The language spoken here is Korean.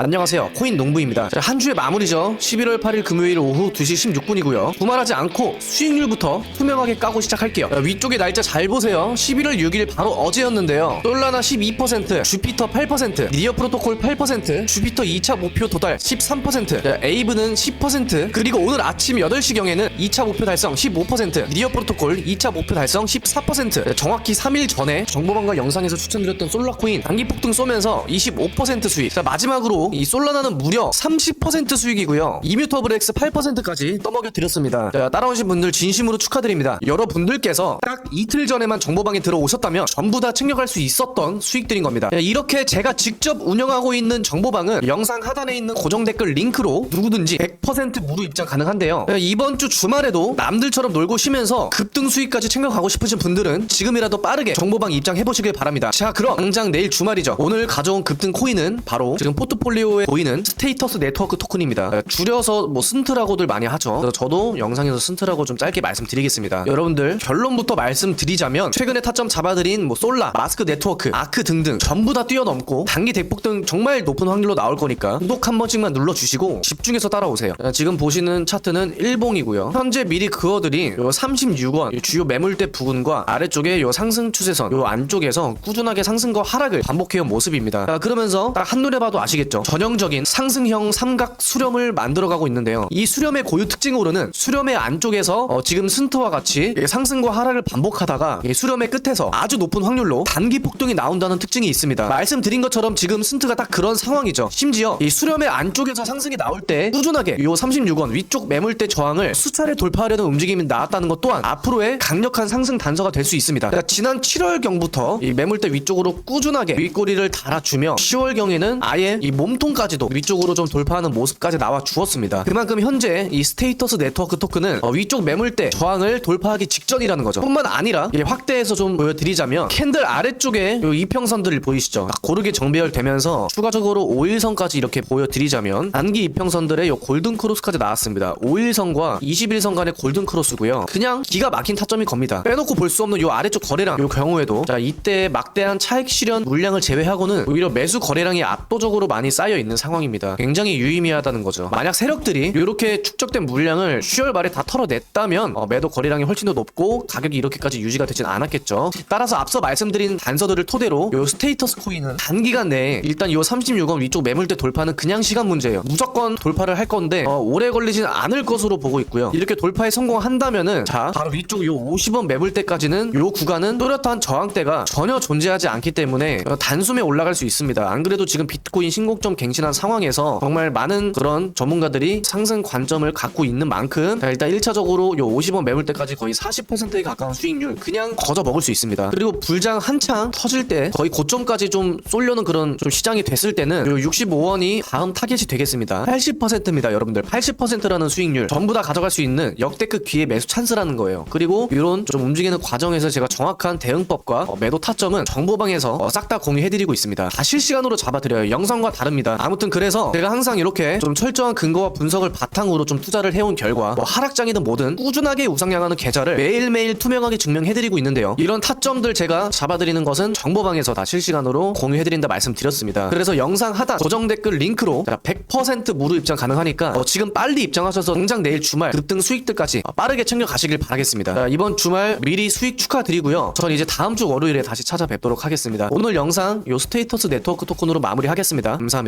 안녕하세요. 코인 농부입니다. 자, 한 주의 마무리죠. 11월 8일 금요일 오후 2시 16분이고요. 두말하지 않고 수익률부터 투명하게 까고 시작할게요. 자, 위쪽에 날짜 잘 보세요. 11월 6일 바로 어제였는데요. 솔라나 12%, 주피터 8%, 니어 프로토콜 8%, 주피터 2차 목표 도달 13%, 자, 에이브는 10%, 그리고 오늘 아침 8시경에는 2차 목표 달성 15%, 니어 프로토콜 2차 목표 달성 14%. 자, 정확히 3일 전에 정보방과 영상에서 추천드렸던 솔라코인 단기 폭등 쏘면서 25% 수익. 자, 마지막으로 이 솔라나는 무려 30% 수익이고요. 이뮤터블 X 8%까지 떠먹여 드렸습니다. 자, 따라오신 분들 진심으로 축하드립니다. 여러분들께서 딱 이틀 전에만 정보방에 들어오셨다면 전부 다 챙겨갈 수 있었던 수익들인 겁니다. 자, 이렇게 제가 직접 운영하고 있는 정보방은 영상 하단에 있는 고정 댓글 링크로 누구든지 100% 무료 입장 가능한데요. 자, 이번 주 주말에도 남들처럼 놀고 쉬면서 급등 수익까지 챙겨가고 싶으신 분들은 지금이라도 빠르게 정보방 입장해 보시길 바랍니다. 자, 그럼 당장 내일 주말이죠. 오늘 가져온 급등 코인은 바로 지금 포트폴리오 에 보이는 스테이터스 네트워크 토큰입니다. 자, 줄여서 뭐 스ን트라고들 많이 하죠. 그래서 저도 영상에서 스ን트라고 좀 짧게 말씀드리겠습니다. 여러분들 결론부터 말씀드리자면 최근에 타점 잡아드린 뭐 솔라, 마스크 네트워크, 아크 등등 전부 다 뛰어넘고 단기 대폭 등 정말 높은 확률로 나올 거니까 구독 한 번씩만 눌러주시고 집중해서 따라오세요. 자, 지금 보시는 차트는 일봉이고요. 현재 미리 그어드린 요 36원 요 주요 매물대 부근과 아래쪽에 요 상승 추세선 요 안쪽에서 꾸준하게 상승과 하락을 반복해온 모습입니다. 자, 그러면서 딱 한눈에 봐도 아시겠죠? 전형적인 상승형 삼각 수렴을 만들어가고 있는데요. 이 수렴의 고유 특징으로는 수렴의 안쪽에서 어, 지금 스ን트와 같이 이 상승과 하락을 반복하다가 이 수렴의 끝에서 아주 높은 확률로 단기 폭등이 나온다는 특징이 있습니다. 말씀드린 것처럼 지금 스ን트가 딱 그런 상황이죠. 심지어 이 수렴의 안쪽에서 상승이 나올 때 꾸준하게 요 36원 위쪽 매물대 저항을 수차례 돌파하려는 움직임이 나왔다는 것 또한 앞으로의 강력한 상승 단서가 될 수 있습니다. 그러니까 지난 7월경부터 이 매물대 위쪽으로 꾸준하게 윗꼬리를 달아주며 10월경에는 아예 이 몸 통까지도 위쪽으로 좀 돌파하는 모습까지 나와 주었습니다. 그만큼 현재 이 스테이터스 네트워크 토큰은 어, 위쪽 매물대 저항을 돌파하기 직전이라는 거죠. 뿐만 아니라 이 확대해서 좀 보여드리자면 캔들 아래쪽에 요 이평선들을 보이시죠? 딱 고르게 정배열되면서 추가적으로 5일선까지 이렇게 보여드리자면 단기 이평선들의 요 골든 크로스까지 나왔습니다. 5일선과 21선 간의 골든 크로스고요. 그냥 기가 막힌 타점이 겁니다. 빼놓고 볼 수 없는 요 아래쪽 거래량 요 경우에도 자 이때 막대한 차익 실현 물량을 제외하고는 오히려 매수 거래량이 압도적으로 많이 쌓여 있는 상황입니다. 굉장히 유의미하다는 거죠. 만약 세력들이 이렇게 축적된 물량을 10월 말에 다 털어냈다면 어, 매도 거래량이 훨씬 더 높고 가격이 이렇게까지 유지가 되진 않았겠죠. 따라서 앞서 말씀드린 단서들을 토대로 요 스테이터스 코인은 단기간 내에 일단 요 36원 위쪽 매물대 돌파는 그냥 시간 문제예요. 무조건 돌파를 할 건데 어, 오래 걸리진 않을 것으로 보고 있고요. 이렇게 돌파에 성공한다면은 자 바로 위쪽 요 50원 매물대까지는 요 구간은 또렷한 저항대가 전혀 존재하지 않기 때문에 어, 단숨에 올라갈 수 있습니다. 안 그래도 지금 비트코인 신고 점 갱신한 상황에서 정말 많은 그런 전문가들이 상승 관점을 갖고 있는 만큼 자, 일단 1차적으로 요 50원 매물대까지 거의 40%에 가까운 수익률 그냥 거저 먹을 수 있습니다. 그리고 불장 한창 터질 때 거의 고점까지 좀 쏠려는 그런 좀 시장이 됐을 때는 요 65원이 다음 타겟이 되겠습니다. 80%입니다, 여러분들. 80%라는 수익률 전부 다 가져갈 수 있는 역대급 기회 매수 찬스라는 거예요. 그리고 이런 좀 움직이는 과정에서 제가 정확한 대응법과 어, 매도 타점은 정보방에서 어, 싹다 공유해드리고 있습니다. 다 실시간으로 잡아드려요. 영상과 다 릅니다. 아무튼 그래서 제가 항상 이렇게 좀 철저한 근거와 분석을 바탕으로 좀 투자를 해온 결과 뭐 하락장이든 뭐든 꾸준하게 우상향하는 계좌를 매일매일 투명하게 증명해드리고 있는데요. 이런 타점들 제가 잡아드리는 것은 정보방에서 다 실시간으로 공유해드린다 말씀드렸습니다. 그래서 영상 하단 고정 댓글 링크로 100% 무료 입장 가능하니까 어, 지금 빨리 입장하셔서 당장 내일 주말 급등 수익들까지 어, 빠르게 챙겨 가시길 바라겠습니다. 자, 이번 주말 미리 수익 축하드리고요. 전 이제 다음 주 월요일에 다시 찾아뵙도록 하겠습니다. 오늘 영상 요 스테이터스 네트워크 토큰으로 마무리하겠습니다. 감사합니다.